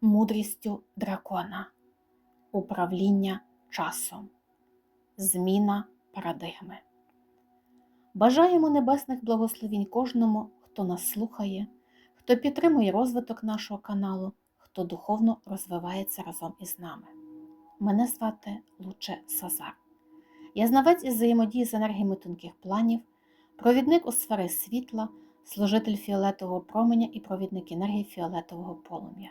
мудрістю дракона, управління часом, зміна парадигми. Бажаємо небесних благословінь кожному, хто нас слухає, хто підтримує розвиток нашого каналу, хто духовно розвивається разом із нами. Мене звати Луче Сазар. Я знавець із взаємодії з енергіями тонких планів, провідник у сфери світла, служитель фіолетового променя і провідник енергії фіолетового полум'я.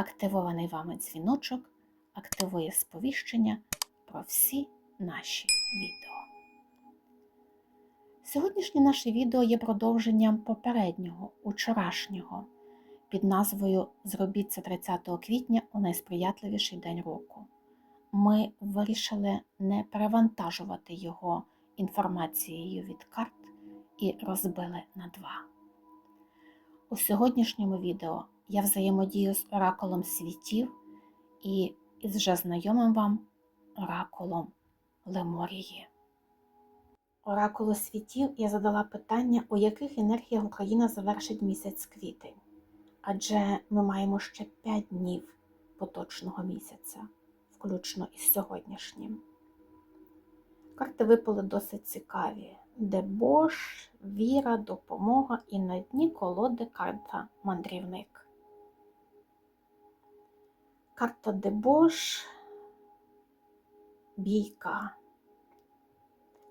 Активований вами дзвіночок активує сповіщення про всі наші відео. Сьогоднішнє наше відео є продовженням попереднього, учорашнього, під назвою Зробіть це 30 квітня у найсприятливіший день року. Ми вирішили не перевантажувати його інформацією від карт і розбили на два. У сьогоднішньому відео я взаємодію з оракулом світів і із вже знайомим вам оракулом Леморії. Оракулу світів я задала питання, у яких енергіях Україна завершить місяць квітень. Адже ми маємо ще 5 днів поточного місяця, включно із сьогоднішнім. Карти випали досить цікаві. Дебош, віра, допомога і на дні колоди карта мандрівник. Карта Дебош, бійка.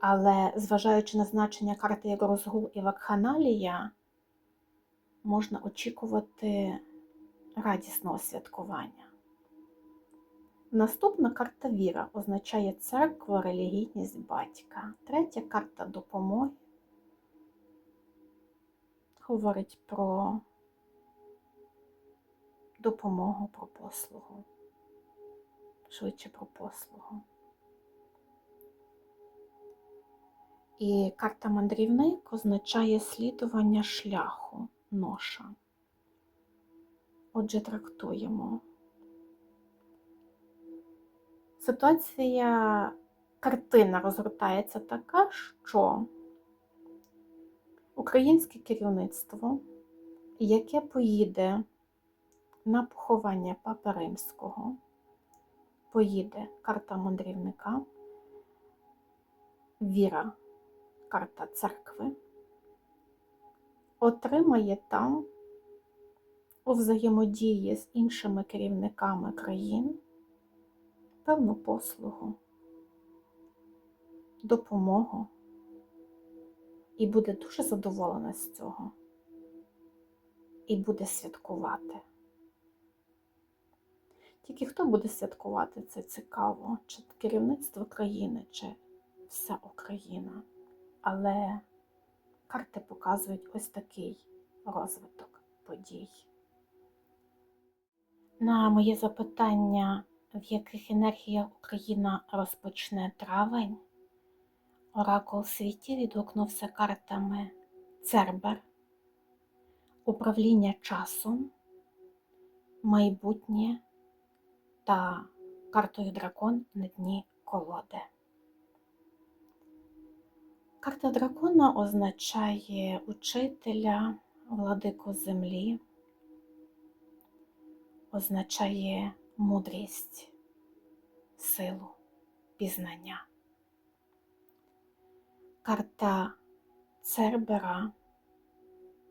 Але зважаючи на значення карти як розгул і вакханалія, можна очікувати радісного святкування. Наступна карта віра означає церкву, релігійність батька. Третя карта допомоги говорить про допомогу, про послугу, швидше про послугу. І карта мандрівник означає слідування шляху ноша. Отже, трактуємо. Ситуація, картина розгортається така, що українське керівництво, яке поїде на поховання Папи Римського, поїде карта мандрівника, віра карта церкви, отримає там у взаємодії з іншими керівниками країн певну послугу, допомогу і буде дуже задоволена з цього, і буде святкувати. Тільки хто буде святкувати, це цікаво, чи керівництво країни, чи вся Україна але карти показують ось такий розвиток подій. На моє запитання, в яких енергіях Україна розпочне травень, Оракул світі відгукнувся картами Цербер, управління часом, майбутнє та картою дракон на дні колоди. Карта дракона означає учителя, владику землі, означає мудрість, силу, пізнання. Карта Цербера,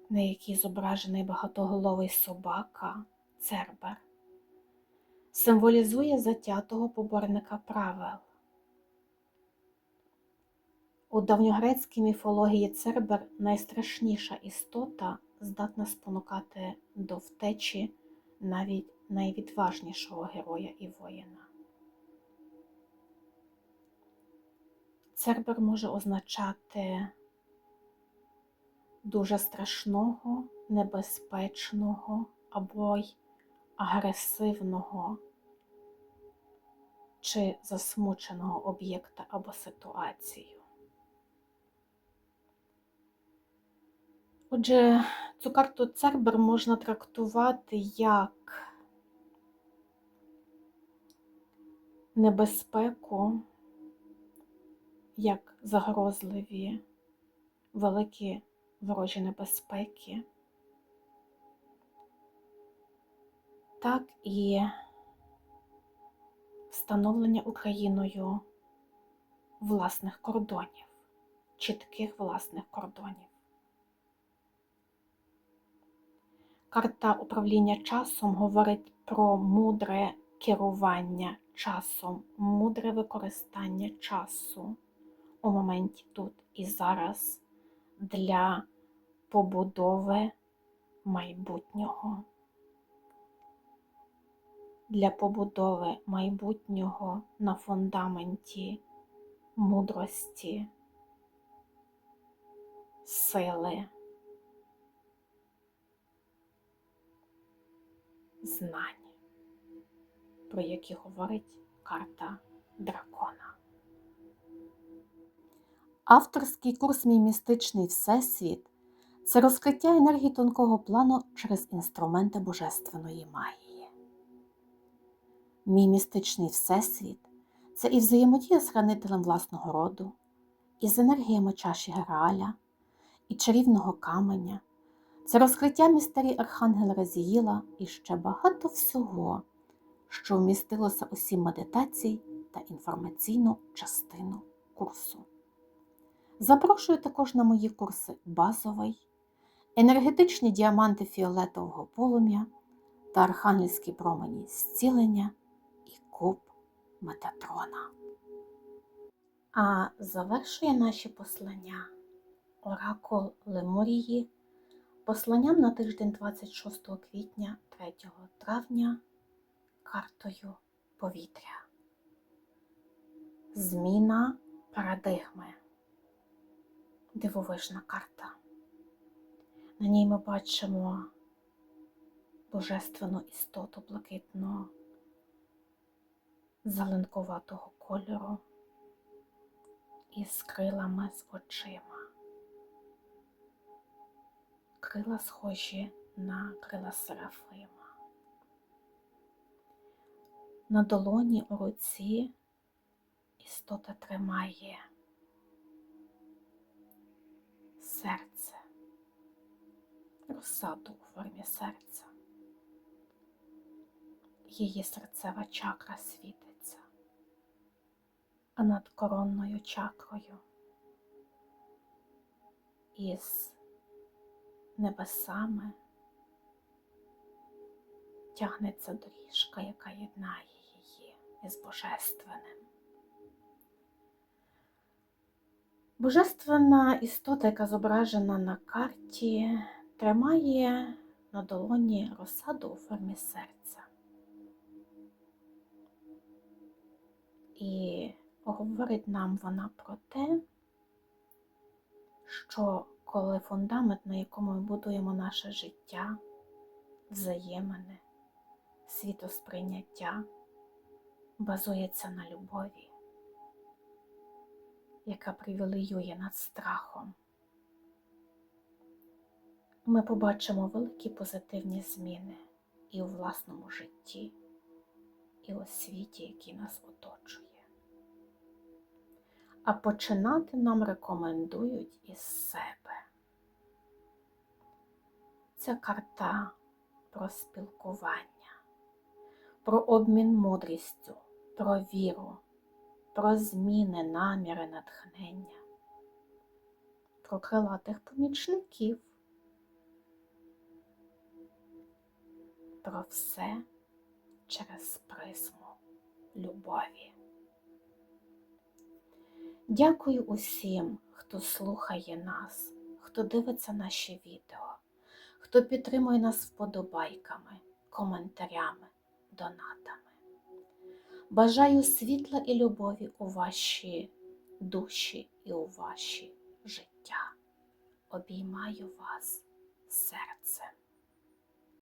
на якій зображений багатоголовий собака, Цербер, символізує затятого поборника правил. У давньогрецькій міфології Цербер найстрашніша істота, здатна спонукати до втечі навіть найвідважнішого героя і воїна. Цербер може означати дуже страшного, небезпечного або й агресивного чи засмученого об'єкта або ситуацію. Отже, цю карту Цербер можна трактувати як небезпеку, як загрозливі великі ворожі небезпеки, так і встановлення Україною власних кордонів, чітких власних кордонів. Карта управління часом говорить про мудре керування часом, мудре використання часу у моменті тут і зараз для побудови майбутнього. Для побудови майбутнього на фундаменті мудрості, сили, знань, про які говорить карта дракона. Авторський курс Мій містичний Всесвіт це розкриття енергії тонкого плану через інструменти божественної магії. Мій містичний Всесвіт це і взаємодія з хранителем власного роду, і з енергіями чаші Герааля, і чарівного каменя, це розкриття містерій Архангела Разіїла і ще багато всього, що вмістилося у сім медитацій та інформаційну частину курсу. Запрошую також на мої курси базовий, енергетичні діаманти фіолетового полум'я та архангельські промені зцілення і куб Метатрона. А завершує наші послання Оракул Лемурії посланням на тиждень 26 квітня 3 травня картою повітря. Зміна парадигми дивовижна карта. На ній ми бачимо божественну істоту блакитного зеленкуватого кольору із крилами з очима. Крила схожі на крила Серафима. На долоні у руці істота тримає серце, розсаду у формі серця. Її серцева чакра світиться, а над коронною чакрою із небесами тягнеться доріжка, яка єднає її із Божественним. Божественна істота, яка зображена на карті, тримає на долоні розсаду у формі серця. І говорить нам вона про те, що коли фундамент, на якому ми будуємо наше життя, взаємини, світосприйняття, базується на любові, яка привілеює над страхом, ми побачимо великі позитивні зміни і у власному житті, і у світі, який нас оточує. А починати нам рекомендують із себе. Це карта про спілкування, про обмін мудрістю, про віру, про зміни, наміри, натхнення, про крилатих помічників, про все через призму любові. Дякую усім, хто слухає нас, хто дивиться наші відео, хто підтримує нас вподобайками, коментарями, донатами. Бажаю світла і любові у ваші душі і у ваші життя. Обіймаю вас серцем.